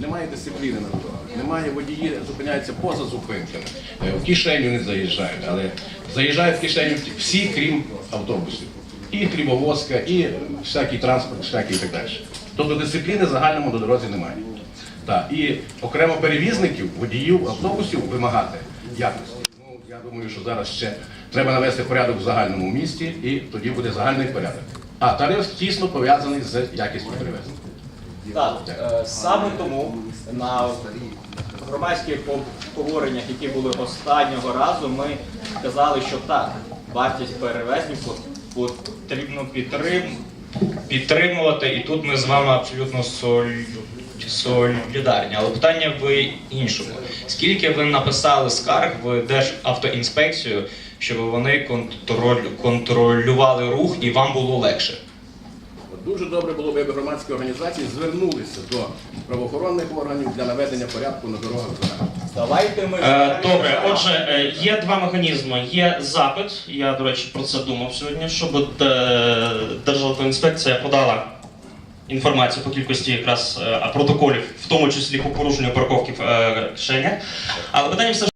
немає дисципліни на дорогах, немає водії, зупиняються поза зупинками. Е, В кишеню не заїжджають, але заїжджають в кишеню всі, крім автобусів. І хлібовозка, і всякий транспорт, всякий і так далі. Тобто дисципліни загальному до дорозі немає. Так, і окремо перевізників, водіїв, автобусів вимагати якості. Ну, я думаю, що зараз ще треба навести порядок в загальному місті, і тоді буде загальний порядок. А тариф тісно пов'язаний з якістю перевезення. Так, е, саме тому на громадських обговореннях, які були останнього разу, ми сказали, що так, вартість перевезень потрібно підтримувати, і тут ми з вами абсолютно солідарні. Але питання в іншому. Скільки ви написали скарг в Державтоінспекцію, щоб вони контролювали рух і вам було легше? Дуже добре було б, якби громадські організації звернулися до правоохоронних органів для наведення порядку на дорогах. Давайте ми Е, Добре, отже, е, є два механізми. Є запит. Я, до речі, про це думав сьогодні, щоб е, Державтоінспекція подала інформацію по кількості якраз е, протоколів, в тому числі по порушенню парковки в е, кишенях. Але питання все ж